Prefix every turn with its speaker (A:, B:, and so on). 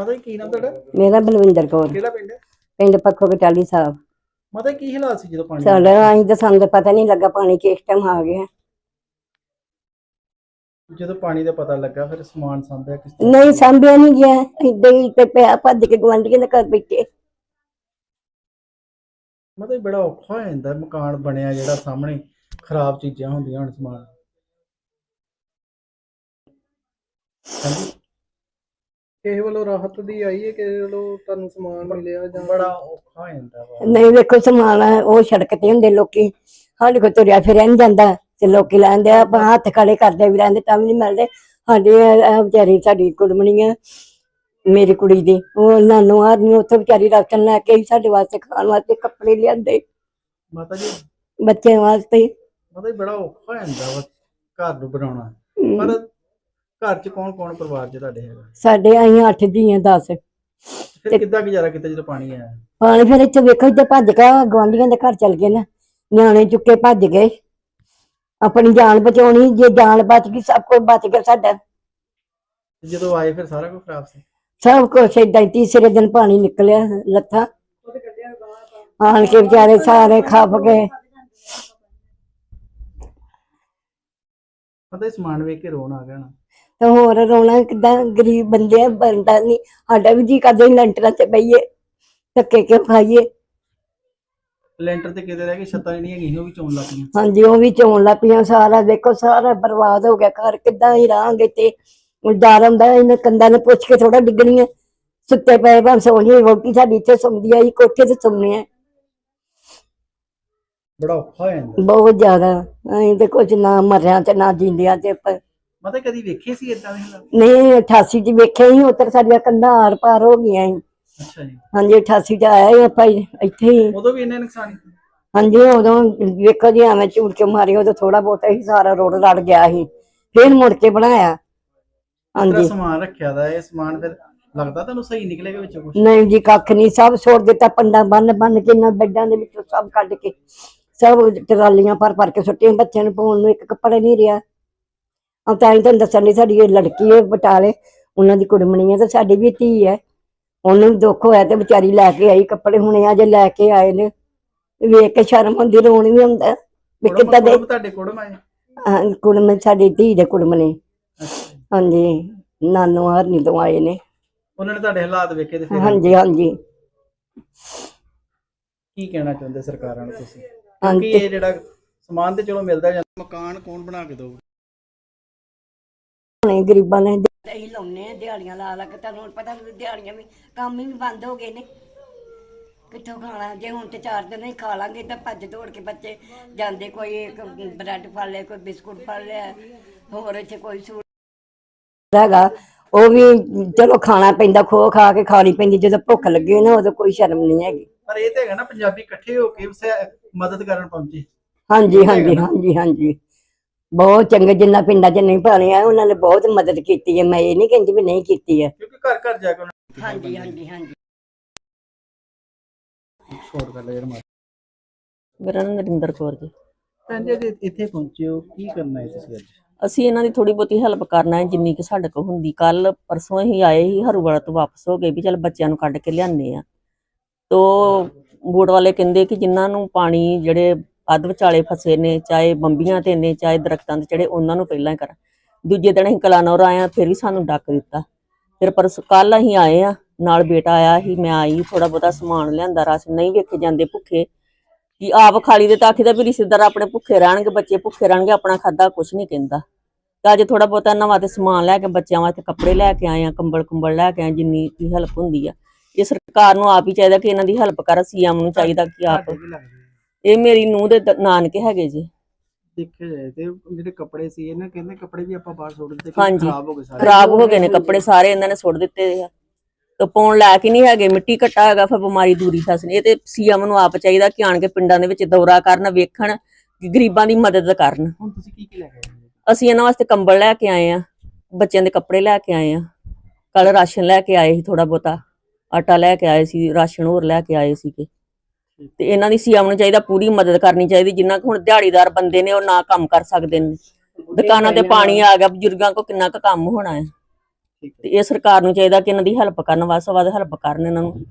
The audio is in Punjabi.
A: ਮਾਤਾ ਕੀ ਨਾਮ ਤੁਹਾਡਾ?
B: ਮੇਰਾ ਬਲਵਿੰਦਰ ਕੌਰ।
A: ਕਿਹੜਾ ਪਿੰਡ? ਹੈ
B: ਪਿੰਡ ਪੱਖੋ ਕਟਾਲੀ ਸਾਹਿਬ।
A: ਮਾਤਾ ਕੀ ਹਾਲਾਤ ਸੀ ਜਦੋਂ ਪਾਣੀ
B: ਸਾਡਾ ਅਸੀਂ ਤਾਂ ਸਾਨੂੰ ਤਾਂ ਪਤਾ ਨਹੀਂ ਲੱਗਾ ਪਾਣੀ ਕਿਸ ਟਾਈਮ ਆ ਗਿਆ।
A: ਜਦੋਂ ਪਾਣੀ ਦਾ ਪਤਾ ਲੱਗਾ ਫਿਰ ਸਮਾਨ ਸਾਂਭਿਆ ਕਿਸ ਤਰ੍ਹਾਂ?
B: ਨਹੀਂ ਸੰਭਿਆ ਨਹੀਂ ਗਿਆ। ਏਦਾਂ ਹੀ ਤੇ ਪਿਆ ਭੱਜ ਕੇ ਗਵਾਂਢੀਆਂ ਦੇ ਘਰ ਬੈਠੇ।
A: ਮਤਲਬ ਬੜਾ ਔਖਾ ਹੋ ਜਾਂਦਾ ਮਕਾਨ ਬਣਿਆ ਜਿਹੜਾ ਸਾਹਮਣੇ। ਖਰਾਬ ਚੀਜ਼ਾਂ ਹੁੰਦੀਆਂ ਹੁਣ ਸਮਾਨ। ਹਾਂਜੀ।
C: ਕਿਸੇ ਵੱਲੋਂ ਰਾਹਤ ਦੀ ਆਈ ਹੈ ਕਿਸੇ ਵੱਲੋਂ ਤੁਹਾਨੂੰ ਸਮਾਨ ਮਿਲਿਆ ਜਾਂ
A: ਬੜਾ ਔਖਾ ਹੋ ਜਾਂਦਾ ਵਾ।
B: ਨਹੀਂ ਵੇਖੋ ਸਮਾਨ ਆ, ਉਹ ਸੜਕ ਤੇ ਹੁੰਦੇ ਲੋਕੀ। ਸਾਡੇ ਕੋਲ ਤੁਰਿਆ ਫਿਰਿਆ ਨਹੀਂ ਜਾਂਦਾ ਤੇ ਲੋਕੀ ਲੈਂਦੇ ਆ ਆਪਾਂ ਹੱਥ ਖੜੇ ਕਰਦੇ ਵੀ ਰਹਿੰਦੇ ਤਾਂ ਵੀ ਨਹੀਂ ਮਿਲਦੇ। ਸਾਡੇ ਇਹ ਵਿਚਾਰੀ ਸਾਡੀ ਕੁੜਮਣੀ ਆ ਮੇਰੀ ਕੁੜੀ ਦੀ। ਉਹ ਨਾਨੂ ਆਦਮੀ ਉੱਥੇ ਵਿਚਾਰੀ ਰਾਸ਼ਨ ਲੈ ਕੇ ਆਈ ਸਾਡੇ ਵਾਸਤੇ ਖਾਣ ਵਾਸਤੇ ਕੱਪੜੇ ਲਿਆਂਦੇ।
A: ਮਾਤਾ ਜੀ
B: ਬੱਚਿਆਂ ਵਾਸਤੇ।
A: ਮਤਲਬ ਬੜਾ ਔਖਾ ਹੋ ਜਾਂਦਾ ਵਾ ਘਰ ਨੂੰ ਬਣਾਉਣਾ।
B: ਹਮ,
A: ਪਰ ਘਰ ਚ ਕੌਣ ਕੌਣ ਪਰਿਵਾਰ ਚ ਤੁਹਾਡੇ ਹੈਗਾ?
B: ਸਾਡੇ ਆਈਆਂ 8 ਦੀਆਂ 10
A: ਫਿਰ ਕਿੱਦਾਂ ਗੁਜ਼ਾਰਾ ਕੀਤਾ ਜਦੋਂ ਪਾਣੀ ਆਇਆ?
B: ਪਾਣੀ ਫਿਰ ਇੱਥੇ ਵੇਖੋ ਇੱਥੇ ਭੱਜ ਕੇ ਗਵਾਂਢੀਆਂ ਦੇ ਘਰ ਚਲ ਗਏ ਨਾ। ਨਿਆਣੇ ਚੁੱਕੇ ਭੱਜ ਗਏ। ਆਪਣੀ ਜਾਨ ਬਚਾਉਣੀ ਜੇ ਜਾਨ ਬਚ ਗਈ ਸਭ ਕੁਝ ਬਚ ਗਿਆ ਸਾਡਾ।
A: ਤੇ ਜਦੋਂ ਆਏ ਫਿਰ ਸਾਰਾ ਕੁਝ ਖਰਾਬ ਸੀ?
B: ਸਭ ਕੁਝ ਏਦਾਂ ਹੀ ਤੀਸਰੇ ਦਿਨ ਪਾਣੀ ਨਿਕਲਿਆ ਲੱਥਾ। ਆਣ ਕੇ ਵਿਚਾਰੇ ਸਾਰੇ ਖੱਪ ਗਏ
A: ਪਤਾ ਹੀ ਸਮਾਨ ਵੇਖ ਕੇ ਰੋਣ ਆ ਗਿਆ ਨਾ।
B: ਤੇ ਹੋਰ ਰੋਣਾ ਕਿਦਾਂ? ਗਰੀਬ ਬੰਦੇ ਆ ਬੰਦਾ ਨਹੀਂ ਸਾਡਾ ਵੀ ਜੀ ਕਰਦੇ ਲੈਂਟਰਾਂ ਤੇ ਬਈਏ ਧੱਕੇ ਕਿਉਂ ਖਾਈਏ?
A: ਲੈਂਟਰ ਤੇ ਕਿਤੇ ਰਹਿ ਗਏ ਛੱਤਾਂ ਜਿਹੜੀਆਂ ਹੈਗੀਆਂ ਉਹ ਵੀ ਚੋਣ ਲੱਗ ਪਈਆਂ।
B: ਹਾਂਜੀ ਉਹ ਵੀ ਚੋਣ ਲੱਗ ਪਈਆਂ। ਸਾਰਾ ਦੇਖੋ ਸਾਰਾ ਬਰਬਾਦ ਹੋ ਗਿਆ। ਘਰ ਕਿੱਦਾਂ ਹੀ ਰਾਂਗੇ ਤੇ ਡਰ ਹੁੰਦਾ ਇਹਨੇ ਕੰਦਾਂ ਨੇ ਪੁੱਛ ਕੇ ਥੋੜਾ ਡਿੱਗਣੀ ਹੈ ਸੁੱਤੇ ਪਏ ਭਾਂ ਸੌਂ ਜੀ ਰੋਟੀ ਸਾਡੀ ਇੱਥੇ ਸੌਂਦੀ ਆਈ ਕੋਠੇ ਤੇ ਸੌਂਦੇ ਆ।
A: ਬੜਾ ਔਖਾ ਹੋ ਜਾਂਦਾ।
B: ਬਹੁਤ ਜ਼ਿਆਦਾ। ਅਸੀਂ ਤੇ ਕੁਝ ਨਾ ਮਰਿਆ ਤੇ ਨਾ ਜਿੰਦਿਆਂ ਤੇ ਪ-
A: ਮਤਲਬ ਕਦੀ ਵੇਖੇ ਸੀ ਇਦਾਂ ਦੇ ਹਾਲਾਤ?
B: ਨਹੀਂ 88 ਚ ਵੇਖਿਆ ਹੀ ਉੱਤਰ ਸਾਡੀਆਂ ਕੰਧਾਂ ਆਰ ਪਾਰ ਹੋ ਗਈਆਂ ਸੀ।
A: ਅੱਛਾ ਜੀ।
B: ਹਾਂਜੀ 88 ਚ ਆਇਆ ਹੀ ਆਪਾਂ ਇੱਥੇ ਹੀ।
A: ਉਦੋਂ ਵੀ ਇੰਨੇ ਨੁਕਸਾਨ ਸੀ?
B: ਹਾਂਜੀ ਉਦੋਂ ਵੇਖੋ ਜੀ ਐਵੇਂ ਝੂੜ ਕੇ ਮਾਰੀ ਉਦੋਂ ਥੋੜਾ ਬਹੁਤਾ ਹੀ ਸਾਰਾ ਰੋਡ ਰੜ ਗਿਆ ਸੀ। ਫੇਰ ਮੁੜ ਕੇ ਬਣਾਇਆ। ਹਾਂਜੀ।
A: ਸਮਾਨ ਰੱਖਿਆ ਦਾ ਇਹ ਸਮਾਨ ਫਿਰ ਲੱਗਦਾ ਤੁਹਾਨੂੰ ਸਹੀ ਨਿਕਲੇਗਾ ਵਿੱਚੋਂ ਕੁਝ
B: ਨਹੀਂ ਜੀ ਕੱਖ ਨਹੀਂ। ਸਭ ਛੋੜ ਦਿੱਤਾ ਪੰਡਾ ਬੰਨ ਬੰਨ ਕੇ ਇਹਨਾਂ ਬੈੱਡਾਂ ਦੇ ਵਿੱਚੋਂ ਸਭ ਕੱਢ ਕੇ। ਸਭ ਟਰਾਲੀਆਂ ਭਰ ਭਰ ਕੇ ਸੁੱਟੀਆਂ ਬੱਚਿਆਂ ਨੂੰ ਪਾਉਣ ਨੂੰ ਇੱਕ ਕੱਪੜਾ ਨਹੀਂ ਰਿਹਾ। ਆ ਤਾਂ ਹੀ ਤੁਹਾਨੂੰ ਦੱਸਣ ਲਈ ਸਾਡੀ ਇਹ ਲੜਕੀ ਹੈ ਬਟਾਲੇ ਉਹਨਾਂ ਦੀ ਕੁੜਮਣੀ ਹੈ ਤੇ ਸਾਡੀ ਵੀ ਧੀ ਹੈ। ਉਹਨੂੰ ਦੁੱਖ ਹੋਇਆ ਤੇ ਵਿਚਾਰੀ ਲੈ ਕੇ ਆਈ ਕੱਪੜੇ ਹੁਣੇ ਅਜੇ ਲੈ ਕੇ ਆਏ ਨੇ। ਵੇਖ ਕੇ ਸ਼ਰਮ ਹੁੰਦੀ ਰੋਣ ਵੀ ਹੁੰਦਾ ਵੀ ਕਿੱਦਾਂ ਦੇ
A: ਤੁਹਾਡੇ ਕੋੜਮ ਆਏ?
B: ਹਾਂ, ਕੁੜਮ ਸਾਡੀ ਧੀ ਦੇ ਕੁੜਮ ਨੇ। ਹਾਂਜੀ ਨਾਨੂ ਹਰਨੀ ਤੋਂ ਆਏ ਨੇ।
A: ਉਹਨਾਂ ਨੇ ਤੁਹਾਡੇ ਹਾਲਾਤ ਵੇਖੇ ਤੇ ਫਿਰ
B: ਹਾਂਜੀ ਹਾਂਜੀ।
A: ਕੀ ਕਹਿਣਾ ਚਾਹੁੰਦੇ ਸਰਕਾਰਾਂ ਨੂੰ ਤੁਸੀਂ? ਕਿਉਂਕਿ ਇਹ ਜਿਹੜਾ ਸਮਾਨ ਤੇ ਚਲੋ ਮਿਲਦਾ ਜਾਂਦਾ। ਮਕਾਨ ਕੌਣ ਬਣਾ ਕੇ ਦਊਗਾ?
B: ਹੁਣੇ ਗਰੀਬਾਂ ਨੇ ਅਸੀਂ ਲਾਉਨੇ ਆ ਦਿਹਾੜੀਆਂ ਲਾ ਲਾ ਕੇ ਤੁਹਾਨੂੰ ਹੁਣ ਪਤਾ ਵੀ ਦਿਹਾੜੀਆਂ ਵੀ ਕੰਮ ਹੀ ਬੰਦ ਹੋ ਗਏ ਨੇ। ਕਿੱਥੋਂ ਖਾਣਾ? ਜੇ ਹੁਣ ਤੇ ਚਾਰ ਦਿਨ ਹੀ ਖਾ ਲਾਂਗੇ ਤਾਂ ਭੱਜ ਦੌੜ ਕੇ ਬੱਚੇ ਜਾਂਦੇ ਕੋਈ ਇੱਕ ਬ੍ਰੈਡ ਫੜ ਲਿਆ ਕੋਈ ਬਿਸਕੁਟ ਫੜ ਲਿਆ ਹੋਰ ਇੱਥੇ ਕੋਈ ਸੂਟ ਹੈਗਾ। ਉਹ ਵੀ ਚਲੋ ਖਾਣਾ ਪੈਂਦਾ ਖੋ ਖਾ ਕੇ ਖਾਣੀ ਪੈਂਦੀ ਜਦੋਂ ਭੁੱਖ ਲੱਗੇ ਨਾ ਉਦੋਂ ਕੋਈ ਸ਼ਰਮ ਨਹੀਂ ਹੈਗੀ।
A: ਪਰ ਇਹ ਤੇ ਹੈਗਾ ਨਾ ਪੰਜਾਬੀ ਇਕੱਠੇ ਹੋ ਕੇ ਸਹਿ- ਮਦਦ ਕਰਨ ਪਹੁੰਚੇ।
B: ਹਾਂਜੀ ਹਾਂਜੀ ਹਾਂਜੀ ਹਾਂਜੀ। ਬਹੁਤ ਚੰਗੇ ਜਿੰਨਾ ਪਿੰਡਾਂ 'ਚ ਨਹੀਂ ਪਾਣਿਆ ਉਹਨਾਂ ਨੇ ਬਹੁਤ ਮਦਦ ਕੀਤੀ ਹੈ ਮੈਂ ਇਹ ਨਹੀਂ ਕਹਿੰਦੀ ਵੀ ਨਹੀਂ ਕੀਤੀ ਹੈ
A: ਕਿਉਂਕਿ ਘਰ ਘਰ ਜਾ ਕੇ ਉਹਨਾਂ ਨੇ
B: ਹਾਂਜੀ ਹਾਂਜੀ ਹਾਂਜੀ।
A: ਛੋੜ ਕਰ ਲਿਆ ਯਾਰ ਮਾਰ।
D: ਮੇਰਾ ਨਾਮ ਨਰਿੰਦਰ ਕੌਰ ਜੀ।
A: ਭੈਣ ਜੀ ਅੱਜ ਇੱਥੇ ਪਹੁੰਚੇ ਹੋ। ਕੀ ਕਰਨਾ ਹੈ ਤੁਸੀਂ ਅੱਜ?
D: ਅਸੀਂ ਇਹਨਾਂ ਦੀ ਥੋੜੀ ਬਹੁਤੀ ਹੈਲਪ ਕਰਨਾ ਹੈ ਜਿੰਨੀ ਕਿ ਸਾਡੇ ਕੋਲ ਹੁੰਦੀ। ਕੱਲ ਪਰਸੋਂ ਹੀ ਆਏ ਸੀ ਹਰੂਵਾਲਾ ਤੋਂ ਵਾਪਸ ਹੋ ਗਏ ਵੀ ਚਲ ਬੱਚਿਆਂ ਨੂੰ ਕੱਢ ਕੇ ਲਿਆਨੇ ਆ। ਤੋ ਬੋਟ ਵਾਲੇ ਕਹਿੰਦੇ ਕਿ ਜਿਨ੍ਹਾਂ ਨੂੰ ਪਾਣੀ ਜਿਹੜੇ ਅੱਧ ਵਿਚਾਲੇ ਫਸੇ ਨੇ, ਚਾਹੇ ਬੰਬੀਆਂ ਤੇ ਨੇ, ਚਾਹੇ ਦਰਖਤਾਂ ਤੇ ਚੜੇ ਉਹਨਾਂ ਨੂੰ ਪਹਿਲਾਂ ਹੀ ਕਰਾਂ ਦੂਜੇ ਦਿਨ ਅਸੀਂ ਕਲਾਨੌਰ ਆਏ ਆ ਫਿਰ ਵੀ ਸਾਨੂੰ ਡੱਕ ਦਿੱਤਾ। ਫਿਰ ਪਰਸ ਕੱਲ ਅਸੀਂ ਆਏ ਆ ਨਾਲ ਬੇਟਾ ਆਇਆ ਸੀ, ਮੈਂ ਆਈ ਥੋੜਾ ਬਹੁਤਾ ਸਮਾਨ ਲਿਆਂਦਾ ਰਸ ਨਹੀਂ ਵੇਖੇ ਜਾਂਦੇ ਭੁੱਖੇ। ਕਿ ਆਪ ਖਾਲੀ ਦੇ ਤਾਂ ਆਖੀਦਾ ਵੀ ਰਿਸ਼ਤੇਦਾਰ ਆਪਣੇ ਭੁੱਖੇ ਰਹਿਣਗੇ, ਬੱਚੇ ਭੁੱਖੇ ਰਹਿਣਗੇ, ਆਪਣਾ ਖਾਦਾ ਕੁਛ ਨਹੀਂ ਕਹਿੰਦਾ। ਤਾਂ ਅੱਜ ਥੋੜਾ ਬਹੁਤਾ ਨਵਾਂ ਤੇ ਸਮਾਨ ਲੈ ਕੇ, ਬੱਚਿਆਂ ਵਾਸਤੇ ਕੱਪੜੇ ਲੈ ਕੇ ਆਏ ਆ ਕੰਬਲ ਕੁੰਬਲ ਲੈ ਕੇ ਆਏ ਜਿੰਨੀ ਹੈਲਪ ਹੁੰਦੀ ਆ। ਇਹ ਸਰਕਾਰ ਨੂੰ ਆਪ ਹੀ ਚਾਹੀਦਾ ਕਿ ਇਹਨਾਂ ਦੀ ਹੈਲਪ ਕਰ ਸੀਐਮ ਨੂੰ ਚਾਹੀਦਾ ਕਿ ਆਪ।
A: ਵੀ ਲੱਗਦੇ।
D: ਇਹ ਮੇਰੀ ਨੂੰਹ ਦੇ ਦ- ਨਾਨਕੇ ਹੈਗੇ ਜੀ।
A: ਦੇਖਿਆ ਜਾਏ ਤੇ ਜਿਹੜੇ ਕੱਪੜੇ ਸੀ ਇਹਨਾਂ ਕਹਿੰਦੇ ਕੱਪੜੇ ਵੀ ਆਪਾਂ ਬਾਹਰ ਸੁੱਟ ਦਿੱਤੇ
D: ਹਾਂਜੀ।
A: ਖਰਾਬ ਹੋ ਗਏ ਸਾਰੇ।
D: ਖਰਾਬ ਹੋ ਗਏ ਨੇ ਕੱਪੜੇ ਸਾਰੇ ਇਹਨਾਂ ਨੇ ਸੁੱਟ ਦਿੱਤੇ ਆ। ਤੇ ਪਾਉਣ ਲੈ ਕੇ ਨਹੀਂ ਹੈਗੇ ਮਿੱਟੀ ਘੱਟਾ ਹੈਗਾ ਫਿਰ ਬਿਮਾਰੀ ਦੂਰੀ ਫਸਣੀ ਇਹ ਤੇ ਸੀਐਮ ਨੂੰ ਆਪ ਚਾਹੀਦਾ ਕਿ ਆਣ ਕੇ ਪਿੰਡਾਂ ਦੇ ਵਿੱਚ ਦੌਰਾ ਕਰਨ ਵੇਖਣ ਕਿ ਗਰੀਬਾਂ ਦੀ ਮਦਦ ਕਰਨ।
A: ਹੁਣ ਤੁਸੀਂ ਕੀ ਕੀ ਲੈ ਕੇ ਆਏ ਹੋ?
D: ਅਸੀਂ ਇਹਨਾਂ ਵਾਸਤੇ ਕੰਬਲ ਲੈ ਕੇ ਆਏ ਆ ਬੱਚਿਆਂ ਦੇ ਕੱਪੜੇ ਲੈ ਕੇ ਆਏ ਆ। ਕੱਲ ਰਾਸ਼ਨ ਲੈ ਕੇ ਆਏ ਸੀ ਥੋੜਾ ਬਹੁਤਾ। ਆਟਾ ਲੈ ਕੇ ਆਏ ਸੀ ਰਾਸ਼ਨ ਹੋਰ ਲੈ ਕੇ ਆਏ ਸੀਗੇ। ਤੇ ਇਹਨਾਂ ਦੀ ਸੀਐਮ ਨੂੰ ਚਾਹੀਦਾ ਪੂਰੀ ਮਦਦ ਕਰਨੀ ਚਾਹੀਦੀ ਜਿੰਨਾ ਕੁ ਹੁਣ ਦਿਹਾੜੀਦਾਰ ਬੰਦੇ ਨੇ ਉਹ ਨਾ ਕੰਮ ਕਰ ਸਕਦੇ ਨੇ। ਦੁਕਾਨਾਂ ਤੇ ਪਾਣੀ ਆ ਗਿਆ ਬਜ਼ੁਰਗਾਂ ਕੋ ਕਿੰਨਾ ਕੁ ਕੰਮ ਹੋਣਾ
A: ਹੈ।
D: ਤੇ ਇਹ ਸਰਕਾਰ ਨੂੰ ਚਾਹੀਦਾ ਕਿ ਇਹਨਾਂ ਦੀ ਹੈਲਪ ਕਰਨ ਵੱਧ ਤੋਂ ਵੱਧ ਹੈਲਪ ਕਰਨ ਇਹਨਾਂ ਨੂੰ।